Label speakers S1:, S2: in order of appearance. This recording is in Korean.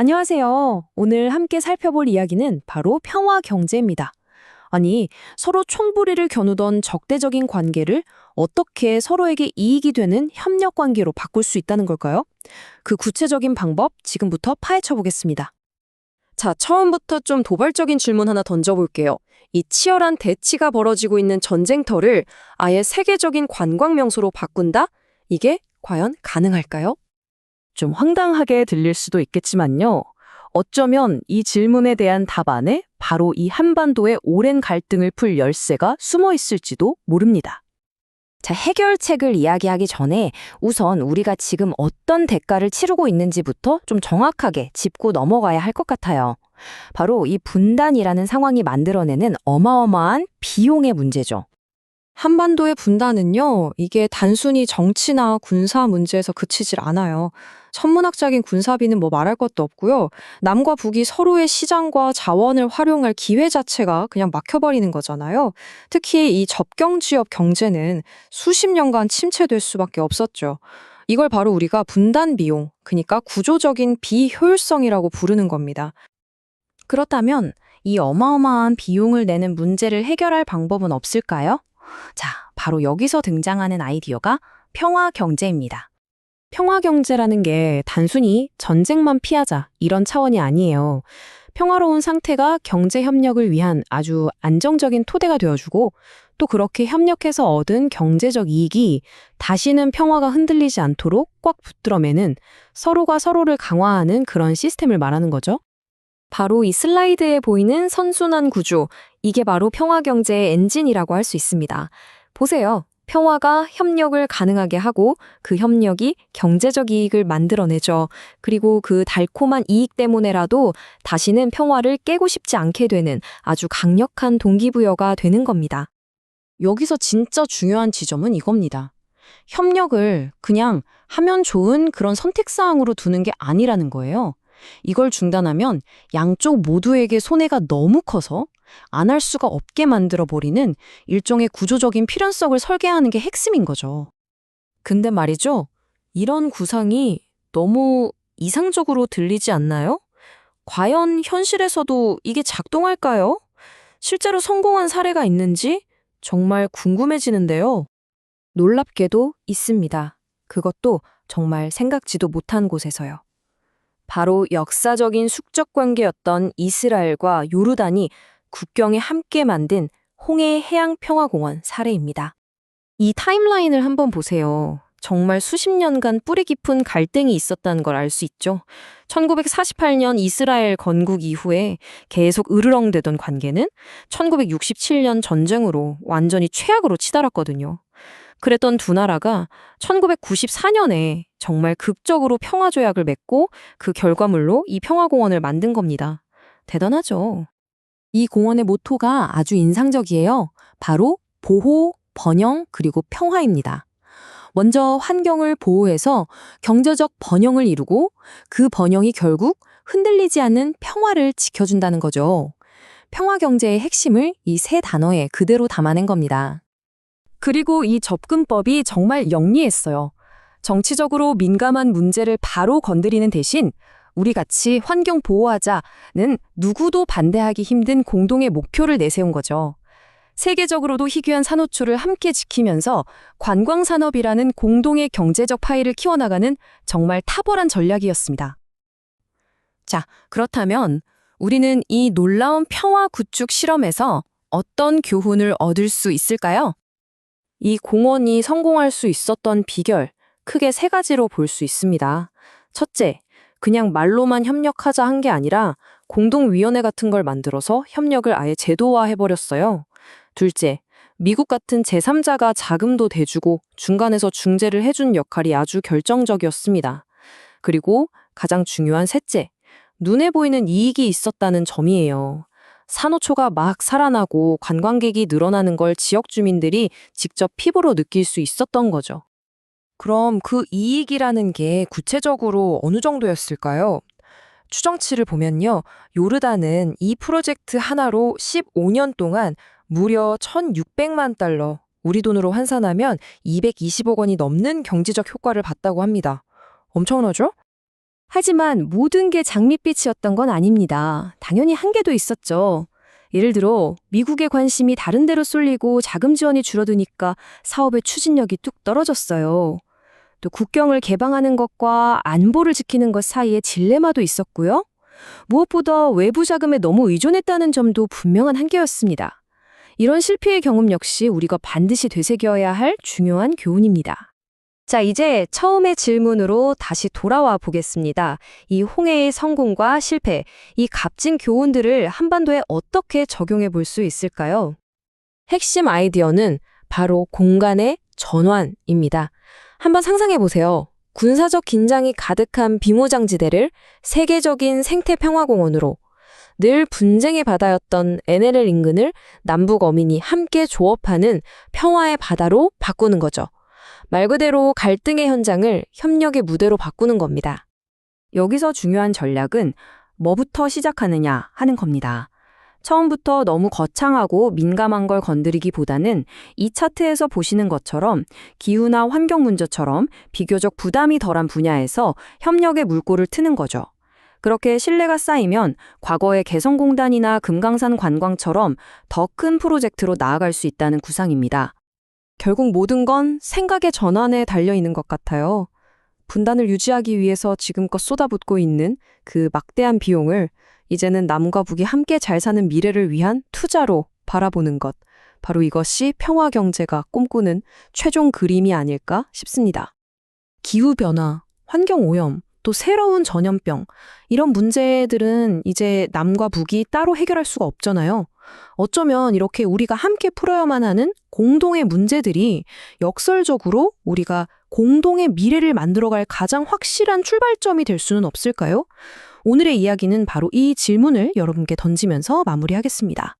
S1: 안녕하세요. 오늘 함께 살펴볼 이야기는 바로 평화 경제입니다. 아니, 서로 총부리를 겨누던 적대적인 관계를 어떻게 서로에게 이익이 되는 협력 관계로 바꿀 수 있다는 걸까요? 그 구체적인 방법 지금부터 파헤쳐 보겠습니다.
S2: 자, 처음부터 좀 도발적인 질문 하나 던져볼게요. 이 치열한 대치가 벌어지고 있는 전쟁터를 아예 세계적인 관광 명소로 바꾼다? 이게 과연 가능할까요?
S1: 좀 황당하게 들릴 수도 있겠지만요. 어쩌면 이 질문에 대한 답 안에 바로 이 한반도의 오랜 갈등을 풀 열쇠가 숨어 있을지도 모릅니다.
S3: 자, 해결책을 이야기하기 전에 우선 우리가 지금 어떤 대가를 치르고 있는지부터 좀 정확하게 짚고 넘어가야 할 것 같아요. 바로 이 분단이라는 상황이 만들어내는 어마어마한 비용의 문제죠.
S2: 한반도의 분단은요, 이게 단순히 정치나 군사 문제에서 그치질 않아요. 천문학적인 군사비는 뭐 말할 것도 없고요. 남과 북이 서로의 시장과 자원을 활용할 기회 자체가 그냥 막혀버리는 거잖아요. 특히 이 접경 지역 경제는 수십 년간 침체될 수밖에 없었죠. 이걸 바로 우리가 분단 비용, 그러니까 구조적인 비효율성이라고 부르는 겁니다.
S3: 그렇다면 이 어마어마한 비용을 내는 문제를 해결할 방법은 없을까요? 자, 바로 여기서 등장하는 아이디어가 평화 경제입니다.
S1: 평화 경제라는 게 단순히 전쟁만 피하자 이런 차원이 아니에요. 평화로운 상태가 경제 협력을 위한 아주 안정적인 토대가 되어주고 또 그렇게 협력해서 얻은 경제적 이익이 다시는 평화가 흔들리지 않도록 꽉 붙들어 매는 서로가 서로를 강화하는 그런 시스템을 말하는 거죠.
S2: 바로 이 슬라이드에 보이는 선순환 구조, 이게 바로 평화 경제의 엔진이라고 할 수 있습니다. 보세요. 평화가 협력을 가능하게 하고 그 협력이 경제적 이익을 만들어내죠. 그리고 그 달콤한 이익 때문에라도 다시는 평화를 깨고 싶지 않게 되는 아주 강력한 동기부여가 되는 겁니다.
S1: 여기서 진짜 중요한 지점은 이겁니다. 협력을 그냥 하면 좋은 그런 선택사항으로 두는 게 아니라는 거예요. 이걸 중단하면 양쪽 모두에게 손해가 너무 커서 안 할 수가 없게 만들어버리는 일종의 구조적인 필연성을 설계하는 게 핵심인 거죠. 근데 말이죠. 이런 구상이 너무 이상적으로 들리지 않나요? 과연 현실에서도 이게 작동할까요? 실제로 성공한 사례가 있는지 정말 궁금해지는데요. 놀랍게도 있습니다. 그것도 정말 생각지도 못한 곳에서요. 바로 역사적인 숙적 관계였던 이스라엘과 요르단이 국경에 함께 만든 홍해 해양평화공원 사례입니다. 이 타임라인을 한번 보세요. 정말 수십 년간 뿌리 깊은 갈등이 있었다는 걸 알 수 있죠. 1948년 이스라엘 건국 이후에 계속 으르렁대던 관계는 1967년 전쟁으로 완전히 최악으로 치달았거든요. 그랬던 두 나라가 1994년에 정말 극적으로 평화조약을 맺고 그 결과물로 이 평화공원을 만든 겁니다. 대단하죠. 이 공원의 모토가 아주 인상적이에요. 바로 보호, 번영, 그리고 평화입니다. 먼저 환경을 보호해서 경제적 번영을 이루고 그 번영이 결국 흔들리지 않는 평화를 지켜준다는 거죠. 평화 경제의 핵심을 이 세 단어에 그대로 담아낸 겁니다. 그리고 이 접근법이 정말 영리했어요. 정치적으로 민감한 문제를 바로 건드리는 대신 우리 같이 환경 보호하자는 누구도 반대하기 힘든 공동의 목표를 내세운 거죠. 세계적으로도 희귀한 산호초를 함께 지키면서 관광산업이라는 공동의 경제적 파이를 키워나가는 정말 탁월한 전략이었습니다. 자, 그렇다면 우리는 이 놀라운 평화 구축 실험에서 어떤 교훈을 얻을 수 있을까요? 이 공원이 성공할 수 있었던 비결, 크게 세 가지로 볼 수 있습니다. 첫째, 그냥 말로만 협력하자 한 게 아니라 공동위원회 같은 걸 만들어서 협력을 아예 제도화해버렸어요. 둘째, 미국 같은 제3자가 자금도 대주고 중간에서 중재를 해준 역할이 아주 결정적이었습니다. 그리고 가장 중요한 셋째, 눈에 보이는 이익이 있었다는 점이에요. 산호초가 막 살아나고 관광객이 늘어나는 걸 지역 주민들이 직접 피부로 느낄 수 있었던 거죠. 그럼 그 이익이라는 게 구체적으로 어느 정도였을까요? 추정치를 보면요. 요르단은 이 프로젝트 하나로 15년 동안 무려 1,600만 달러, 우리 돈으로 환산하면 220억 원이 넘는 경제적 효과를 봤다고 합니다. 엄청나죠?
S4: 하지만 모든 게 장밋빛이었던 건 아닙니다. 당연히 한계도 있었죠. 예를 들어 미국의 관심이 다른 데로 쏠리고 자금 지원이 줄어드니까 사업의 추진력이 뚝 떨어졌어요. 또 국경을 개방하는 것과 안보를 지키는 것 사이에 딜레마도 있었고요. 무엇보다 외부 자금에 너무 의존했다는 점도 분명한 한계였습니다. 이런 실패의 경험 역시 우리가 반드시 되새겨야 할 중요한 교훈입니다. 자, 이제 처음의 질문으로 다시 돌아와 보겠습니다. 이 홍해의 성공과 실패, 이 값진 교훈들을 한반도에 어떻게 적용해 볼 수 있을까요? 핵심 아이디어는 바로 공간의 전환입니다. 한번 상상해 보세요. 군사적 긴장이 가득한 비무장지대를 세계적인 생태 평화공원으로 늘 분쟁의 바다였던 NLL 인근을 남북 어민이 함께 조업하는 평화의 바다로 바꾸는 거죠. 말 그대로 갈등의 현장을 협력의 무대로 바꾸는 겁니다.
S1: 여기서 중요한 전략은 뭐부터 시작하느냐 하는 겁니다. 처음부터 너무 거창하고 민감한 걸 건드리기보다는 이 차트에서 보시는 것처럼 기후나 환경 문제처럼 비교적 부담이 덜한 분야에서 협력의 물꼬를 트는 거죠. 그렇게 신뢰가 쌓이면 과거의 개성공단이나 금강산 관광처럼 더 큰 프로젝트로 나아갈 수 있다는 구상입니다.
S2: 결국 모든 건 생각의 전환에 달려 있는 것 같아요. 분단을 유지하기 위해서 지금껏 쏟아붓고 있는 그 막대한 비용을 이제는 남과 북이 함께 잘 사는 미래를 위한 투자로 바라보는 것. 바로 이것이 평화 경제가 꿈꾸는 최종 그림이 아닐까 싶습니다. 기후변화, 환경오염, 또 새로운 전염병, 이런 문제들은 이제 남과 북이 따로 해결할 수가 없잖아요. 어쩌면 이렇게 우리가 함께 풀어야만 하는 공동의 문제들이 역설적으로 우리가 공동의 미래를 만들어갈 가장 확실한 출발점이 될 수는 없을까요? 오늘의 이야기는 바로 이 질문을 여러분께 던지면서 마무리하겠습니다.